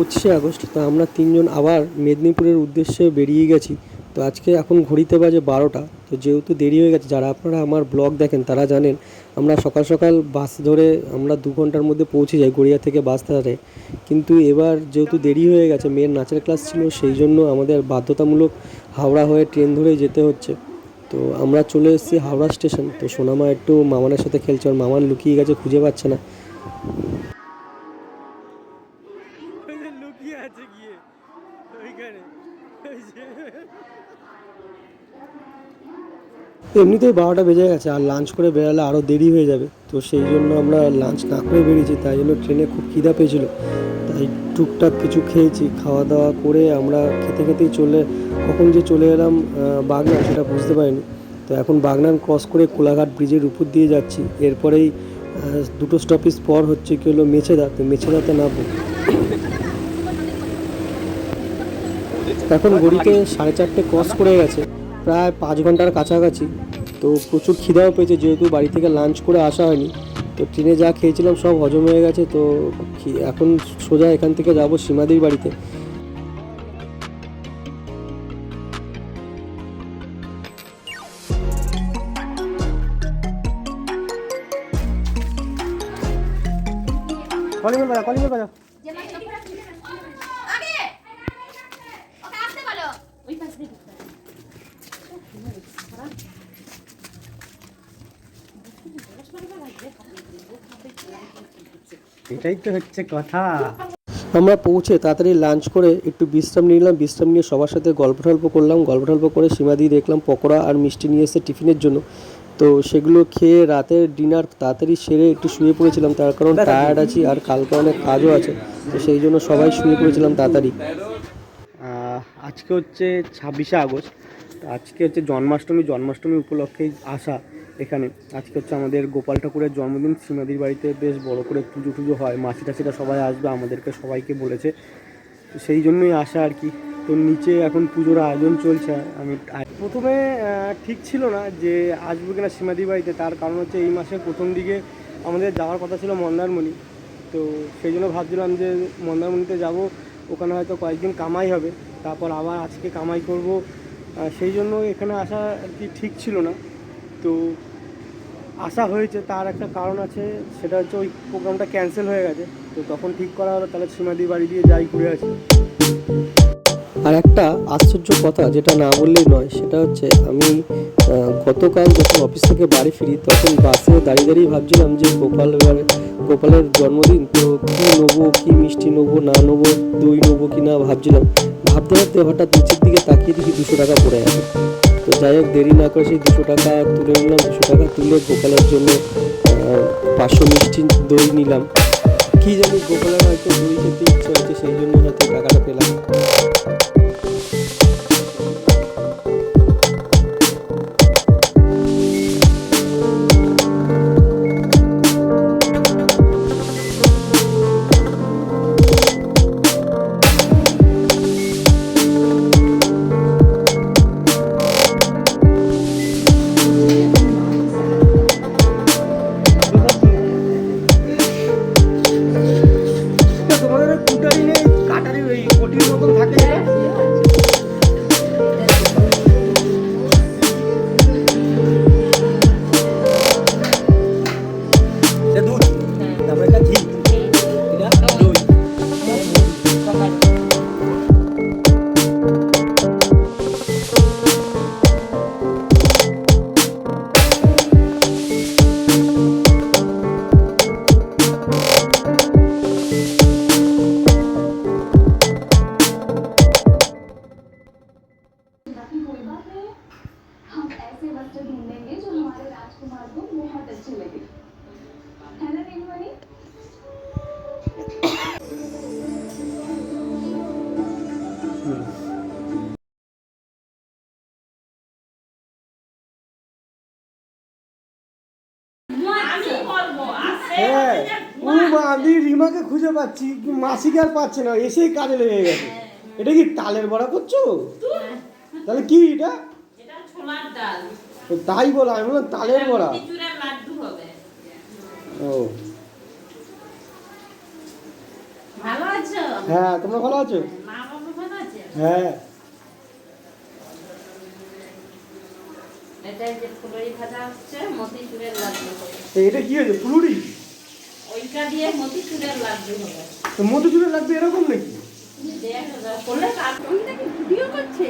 পঁচিশে আগস্ট, তো আমরা তিনজন আবার মেদিনীপুরের উদ্দেশ্যে বেরিয়ে গেছি। তো আজকে এখন ঘড়িতে বাজে বারোটা, তো যেহেতু দেরি হয়ে গেছে, যারা আপনারা আমার ব্লগ দেখেন তারা জানেন, আমরা সকাল সকাল বাস ধরে আমরা দু ঘণ্টার মধ্যে পৌঁছে যাই গড়িয়া থেকে বাস ধরে। কিন্তু এবার যেহেতু দেরি হয়ে গেছে মেয়ের নাচের ক্লাস ছিল, সেই জন্য আমাদের বাধ্যতামূলক হাওড়া হয়ে ট্রেন ধরেই যেতে হচ্ছে। তো আমরা চলে এসেছি হাওড়া স্টেশন তো সোনামা একটু মামানের সাথে খেলছে, আর মামান লুকিয়ে গেছে, খুঁজে পাচ্ছে না। গিয়ে ওইখানে। এমনিতেই বারোটা বেজে গেছে, আর লাঞ্চ করে বেরালে আরও দেরি হয়ে যাবে। তো সেই জন্য আমরা লাঞ্চ না করে বেরিয়েছি, তাই জন্য ট্রেনে খুব খিদা পেয়েছিল। তাই টুকটাক কিছু খেয়েছি খাওয়া দাওয়া করে আমরা খেতে খেতেই চলে, কখন যে চলে এলাম বাগনান, সেটা বুঝতে পারিনি। তো এখন বাগনান ক্রস করে কোলাঘাট ব্রিজের উপর দিয়ে যাচ্ছি। এরপরেই দুটো স্টপেজ পর হচ্ছে কি হলো মেছেদা, তো মেছেদাতে নামবো। এখন ঘড়িতে সাড়ে চারটে ক্রস করে গেছে, প্রায় পাঁচ ঘণ্টার কাছাকাছি। তো প্রচুর খিদাও পেয়েছে, যেহেতু বাড়ি থেকে লাঞ্চ করে আসা হয়নি। তো ট্রেনে যা খেয়েছিলাম সব হজম হয়ে গেছে, তো এখন সোজা এখান থেকে যাব সীমাদির বাড়িতে। কলিং বাজা কলিং বাজা আগে ওকে আসতে বলো ওই পাশ দিয়ে এটাই তো হচ্ছে কথা। আমরা পৌঁছে তাড়াতাড়ি লাঞ্চ করে একটু বিশ্রাম নিলাম। বিশ্রাম নিয়ে সবার সাথে গল্প টল্প করলাম। গল্প টল্প করে সীমা দিয়ে দেখলাম পকোড়া আর মিষ্টি নিয়ে এসে টিফিনের জন্য। তো সেগুলো খেয়ে রাতের ডিনার তাড়াতাড়ি সেরে একটু শুয়ে পড়েছিলাম। তার কারণ টায়ার্ড আছি আর কালকে অনেক কাজও আছে। তো সেই জন্য সবাই শুয়ে পড়েছিলাম তাড়াতাড়ি। আজকে হচ্ছে ছাব্বিশে আগস্ট। আজকে হচ্ছে জন্মাষ্টমী। জন্মাষ্টমী উপলক্ষেই আসা। এখানে। আজকে হচ্ছে আমাদের গোপাল ঠাকুরের জন্মদিন সীমাদির বাড়িতে বেশ বড় করে পুজো টুজো হয়। মাসি টাসিরা সবাই আসবে, আমাদেরকে সবাইকে বলেছে। সেই জন্যই আসা আর কি। তো নিচে এখন পুজোর আয়োজন চলছে। আমি প্রথমে ঠিক ছিল না যে আসব কিনা সীমাদির বাড়িতে। তার কারণ হচ্ছে এই মাসের প্রথম দিকে আমাদের যাওয়ার কথা ছিল মন্দারমণি। তো সেই জন্য ভাবছিলাম যে মন্দারমণিতে যাব। ওখানে হয়তো কয়েকদিন কামাই হবে। তারপর আবার আজকে কামাই করব। সেই জন্য এখানে আসা আর কি ঠিক ছিল না। তো আসা হয়েছে, তার একটা কারণ আছে, সেটা হচ্ছে ওই প্রোগ্রামটা ক্যান্সেল হয়ে গেছে। তো তখন ঠিক করা হলো, তাহলে সীমাদি বাড়ি দিয়ে যাই ঘুরে আসি। আর একটা আশ্চর্য কথা, যেটা না বললেই নয়, সেটা হচ্ছে আমি গতকাল যখন অফিস থেকে বাড়ি ফিরি, তখন বাসে দাঁড়িয়ে দাঁড়িয়ে ভাবছিলাম যে গোপাল গোপালের জন্মদিন, তো কী নেব, কী মিষ্টি নেব, না নেব, দই নেব কি না ভাবছিলাম। ভাবতে ভাবতে হঠাৎ নিচের দিকে তাকিয়ে দেখি দুশো টাকা পড়ে আছে। তো যাই হোক, দেরি না করে সেই দুশো টাকা তুলে নিলাম। দুশো টাকা তুলে গোপালের জন্য পাঁচশো মিষ্টি দই নিলাম। কী জানি গোপালের হয়তো দই খেতে ইচ্ছে হচ্ছে, সেই জন্য হয়তো টাকাটা পেলাম। ও মা, আমি রিমাকে খুঁজে পাচ্ছি মাসিকে আর পাচ্ছে না এসেই কাজে লেগে গেছে। এটা কি তালের বড়া করছ? তাহলে কি এটা? তাই বলা আমি বললাম তালের বড়া। ও। ভালো আছো? হ্যাঁ তোমরা ভালো আছো? হ্যাঁ। এটা কি হয়েছে? ফুলুরি? ওইটা দিয়ে মতিচুরের লাড্ডু হবে। তো মধুচুরে লাগবে এরকম নাকি? দেখ করলে কাজ ভিডিও করছে?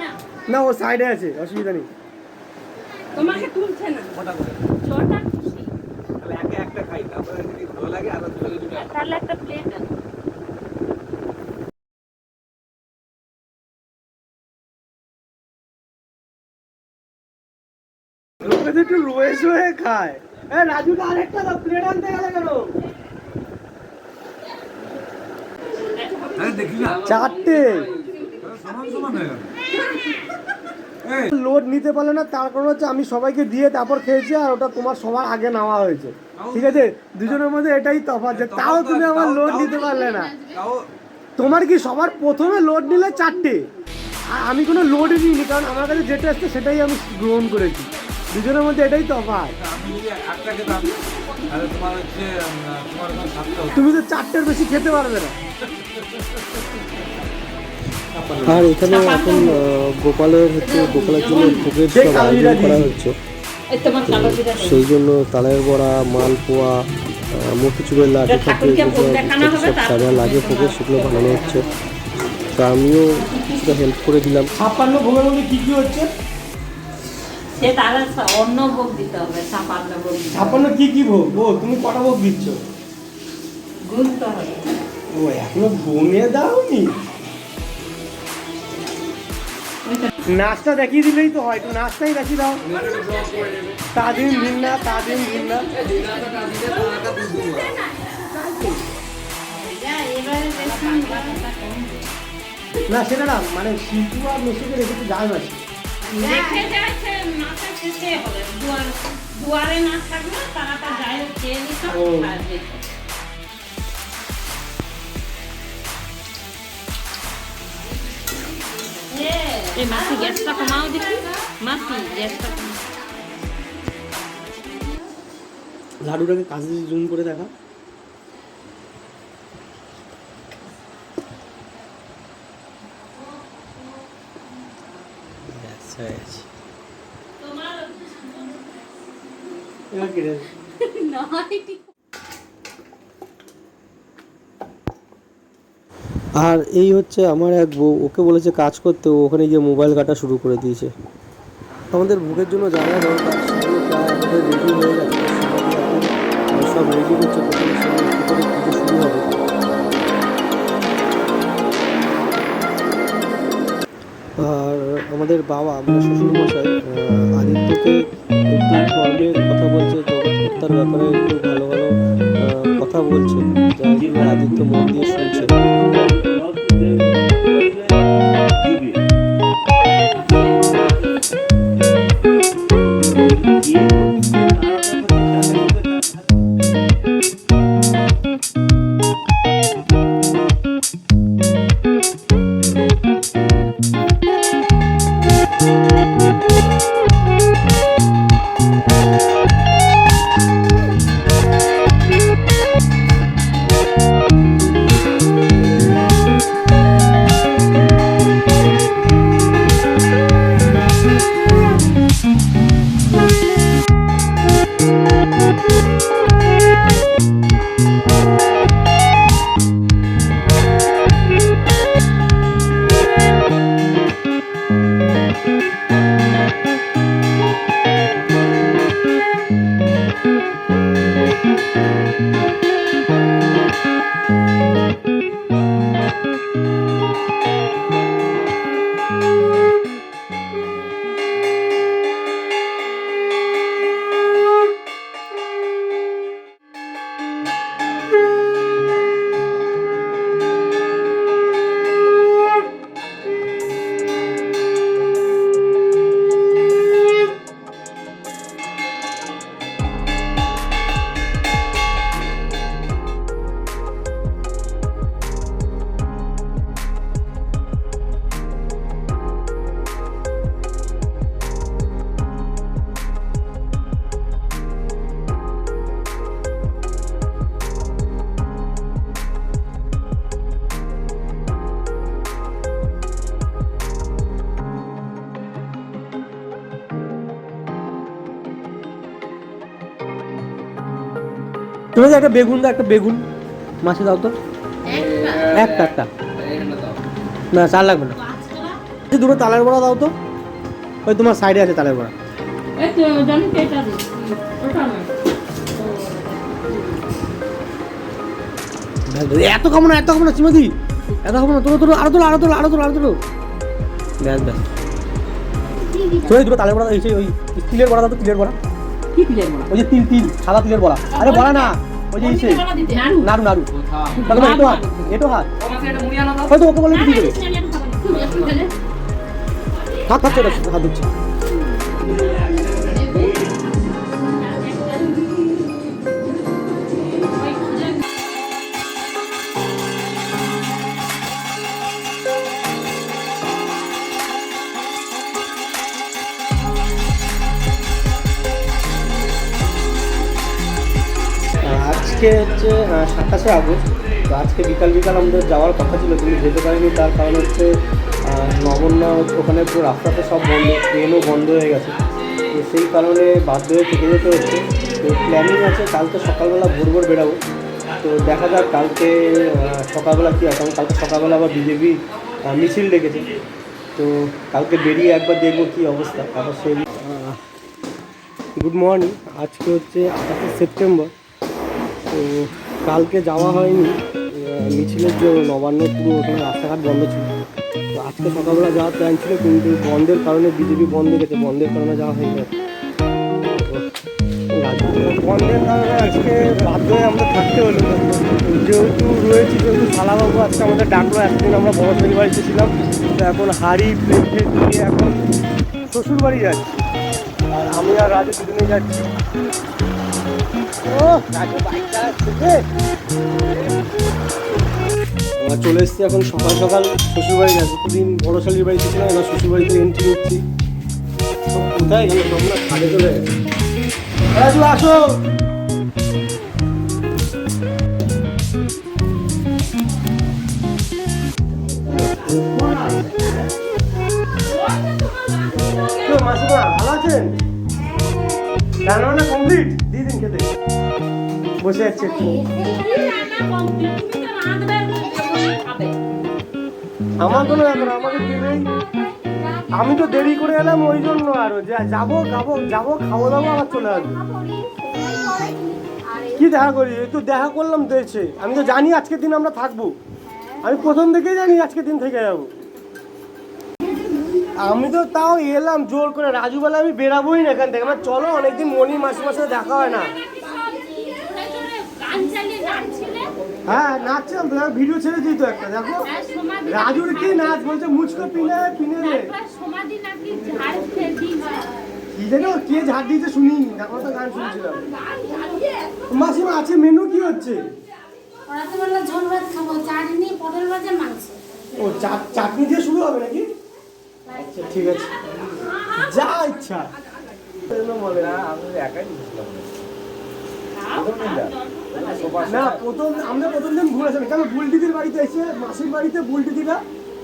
না। না ও সাইডে আছে অসুবিধা নেই। তোমাকে তুলছে না? কটা করে। ছটা খুশি। তাহলে একে একটা খাই তারপরে যদি ভালো লাগে আরও দুটো তাহলে একটা প্লেট একটু রয়ে খায়। রাজুটা আরেকটা দাও প্লেট আনতে গেলে কেন? আরে দেখি না। চারটে। লোড নিতে পারলে না তার কারণ হচ্ছে আমি সবাইকে দিয়ে তারপর খেয়েছি আর ওটা তোমার সবার আগে নেওয়া হয়েছে। ঠিক আছে? দুজনের মধ্যে এটাই তফাৎ যে তাও তুমি আমার লোড নিতে পারলে না। তোমার কি সবার প্রথমে লোড নিলে চারটে? আর আমি কোনো লোডই নিইনি কারণ আমার কাছে যেটা আসছে সেটাই আমি গ্রহণ করেছি। দুজনের মধ্যে এটাই তফাৎ তুমি তো চারটের বেশি খেতে পারবে না। আর এখানে এখন গোপালের হচ্ছে গোপালের জন্য ভোগের সব আয়োজন করা হচ্ছে। সেই জন্য তালের বড়া মালপোয়া মতিচুরের লাড্ডু হবে, সব যা লাগে ভোগে সেগুলো বানানো হচ্ছে। তা আমিও কিছুটা হেল্প করে দিলাম। ছাপ্পান্ন ভোগের মধ্যে কি কি হচ্ছে? সে তারা অন্য ভোগ দিতে হবে ছাপান্ন ভোগ দিতে কি কি ভোগ? ও তুমি কটা ভোগ দিচ্ছ? গুনতে হবে। ও এখনও গুনে দাওনি? নাচটা দেখিয়ে দিলেই তো হয় একটু নাচটাই দেখিয়ে দাও। তাদিন ভিন্না তাদিন ভিন্না যা, এবারে দেখুন বাকিটা কম। না সেটা না মানে শিল্পী আর মেশিনে রেখেছে যায় মাসি দেখে যাচ্ছে মাথা হবে দুয়ার দুয়ারে না থাকলে তারা তা যায় খেয়ে নিত আর যেত। লাডুটাকে কাছে জুম করে দেখা। তোমার এবার কেটে নয় ঠিক আর এই হচ্ছে আমার এক বউ ওকে বলেছে কাজ করতে ও ওখানে গিয়ে মোবাইল কাটা শুরু করে দিয়েছে। আমাদের ভোগের জন্য যা দরকার প্রায় আমাদের রেডি হয়ে গেছে। আর সব রেডি করছে প্রথমে সঙ্গে একটু করে পুজো শুরু হবে। আর আমাদের বাবা মানে শ্বশুরমশাই আদিত্যকে একটু কথা বলছে, জগৎকর্তার ব্যাপারে একটু ভালো ভালো কথা বলছে জন্য আদিত্য মন দিয়ে শুনছে। তুমি একটা বেগুন দাও একটা বেগুন মাছে দাও তো। একটা একটা। না চার লাগবে না। দুটো তালের বড়া দাও তো। ওই তোমার সাইডে আছে তালের বড়া। এত খাব না এত খাব না চিমাদি। এত খাব না তোলো তোলো আরও তোলো আরও তোলো আরও তোলো আরও তোলো। ব্যাস ব্যাস। তো দুটো তালের বড়া ওই তিলের বড়া দাও তো তিলের বড়া। কি দিলে মা ওই যে তিল তিল সাদা তিলের বড়া। আরে বড়া না। ওই যে নাড়ু। নাড়ু তাহলে এটো হাত এটো হাত। হয়তো ওকে বলে কি দেবে হাত হাত হাত দিচ্ছে আজকে হচ্ছে সাতাশে আগস্ট। তো আজকে বিকাল বিকাল আমাদের যাওয়ার কথা ছিল, কিন্তু যেতে পারিনি, তার কারণ হচ্ছে নগণ্য ওখানে পুরো রাস্তাতে সব বন্ধ ট্রেনও বন্ধ হয়ে গেছে। তো সেই কারণে বাধ্য হয়ে থেকে যেতে হচ্ছে। তো প্ল্যানিং আছে, কালকে সকালবেলা ভোর ভোর বেরাবো। তো দেখা যাক, কালকে সকালবেলা কী হয়, কারণ কালকে সকালবেলা আবার বিজেপি মিছিল ডেকেছে। তো কালকে বেরিয়ে একবার দেখব কী অবস্থা। তারপর সেই গুড মর্নিং। আজকে হচ্ছে আঠাশে সেপ্টেম্বর। তো কালকে যাওয়া হয়নি। মিছিলের জন্য নবান্ন পুরো ওখানে রাস্তাঘাট বন্ধ ছিল। তো আজকে সকালবেলা যাওয়ার প্ল্যান ছিল, কিন্তু বন্ধের কারণে বিজেপি বন্ধ গেছে, বন্ধের কারণে যাওয়া। তো রাজ্য- বন্ধের কারণে আজকে বাধ্য হয়ে আমরা থাকতে হলো। যেহেতু রয়েছি, যেহেতু শালাবাবু আজকে আমাদের ডাকলো, একদিন আমরা বড় শরীর বাড়িতে ছিলাম। তো এখন হাড়ি ফ্লেট নিয়ে এখন শ্বশুর বাড়ি যাচ্ছি। আর আমি আর রাজু দুজনেই যাচ্ছি। আমরা চলে এসেছি এখন সকাল সকাল শ্বশুরবাড়ি যাচ্ছি দুদিন বড় শালির বাড়িতে ছিলাম, এবার শ্বশুরবাড়িতে এন্ট্রি তো কোথায় গেলে তোমরা খালে চলে গেছে। আসো। ভালো আছেন? কমপ্লিট? দিন বসে একটু আমার কোনো ব্যাপার আমাকে দিলেই আমি তো দেরি করে এলাম, ওই জন্য আরও। যাব যাব যাব, খাব দাবো, আবার চলে আসব। কি দেখা করি? তো দেখা করলাম দেশে। আমি তো জানি আজকের দিন আমরা থাকব। আমি প্রথম থেকেই জানি আজকের দিন থেকে যাব। আমি তো তাও এলাম জোর করে। রাজু বেলা আমি বেরাবোই না এখান থেকে। আমার চলো, অনেকদিন মনি মাসে মাসে দেখা হয় না। হ্যাঁ নাচছিলাম তো ভিডিও ছেড়েছি তো একটা দেখো। রাজুর কি নাচ বলছে? মুচকো পিনে পিনে রে। কি জানি কে ঝাড় দিয়েছে শুনি দেখো তো গান শুনছিলাম। মাসিমা আছে মেনু কি হচ্ছে? ও চা- চাটনি দিয়ে শুরু হবে নাকি? আচ্ছা ঠিক আছে। যা ইচ্ছা। বলে না আমি একাই না প্রথম আমরা প্রথম দিন ঘুরেছিলাম কেন? বুলটিদির বাড়িতে এসে মাসির বাড়িতে বুলটিদিরা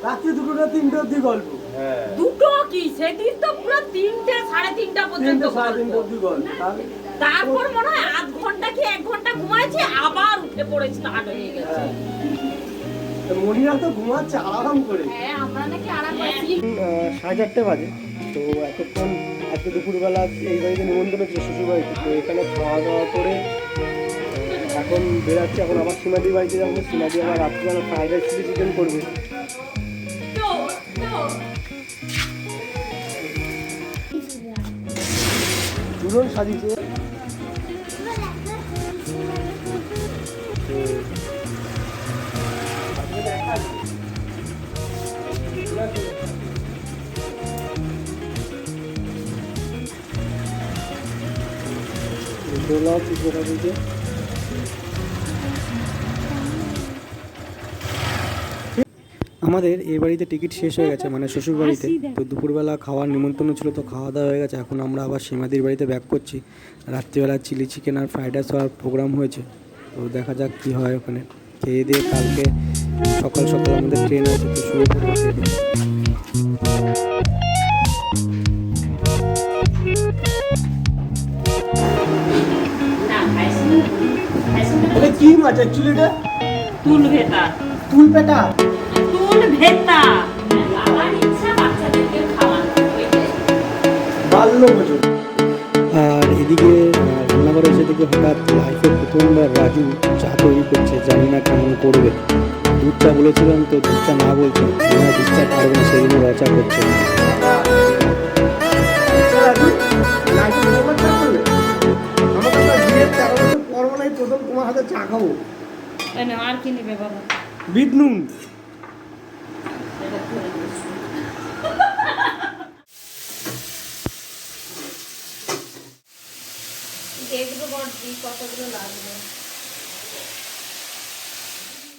রাত্রি দুটোটা তিনটে অব্দি গল্প। হ্যাঁ। দুটো কি? সেদিন তো পুরো তিনটে সাড়ে তিনটা পর্যন্ত সাড়ে। তিনটে অব্দি গল্প। তারপর মনে হয় আধ ঘণ্টা কি এক ঘণ্টা ঘুমাইছি আবার উঠে স্টার্ট হয়ে গেছে। তো মনিরা তো ঘুমাচ্ছে আরাম করে। হ্যাঁ সাড়ে চারটে বাজে। তো এতক্ষণ আজকে দুপুরবেলা এই বাড়িতে নিমন্ত্রণ ছিল শ্বশুর বাড়িতে তো এখানে খাওয়া দাওয়া করে এখন বেরাচ্ছি, এখন আবার সীমাদির বাড়িতে যাব। সীমাদি আবার রাত্রিবেলা ফ্রাইড রাইস চিলি চিকেন করবে। দুজন সাজিয়েছে। দোলা চিকেন দিকে আমাদের এ বাড়িতে টিকিট শেষ হয়ে গেছে মানে শ্বশুর বাড়িতে তো দুপুরবেলা খাওয়ার নিমন্ত্রণ ছিল তো খাওয়া দাওয়া হয়ে গেছে এখন আমরা আবার সীমাদির বাড়িতে ব্যাক করছি। রাত্রিবেলা চিলি চিকেন আর ফ্রাইড রাইস হওয়ার প্রোগ্রাম হয়েছে তো দেখা যাক কী হয় ওখানে। খেয়ে দিয়ে কালকে সকাল সকাল আমাদের ট্রেন আছে তো। না খাইছি খাইছি মাছ অ্যাকচুয়ালি এটা? তুল ভেতা তুল পেটা ভেতা আর এদিকে রান্নাঘর এসে হঠাৎ লাইফে প্রথমবার রাজু চা তৈরি করছে জানি না কেমন করবে। দুধ চা বলেছিলাম তো দুধ চা না বলছে না দুধ চা পারবে না সেই জন্য রচা করছে। প্রথম তোমার হাতে চা খাব। আর কি নেবে বাবা বিট নুন। কতগুলো লাগবে।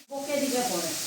বকে দিবে পরে।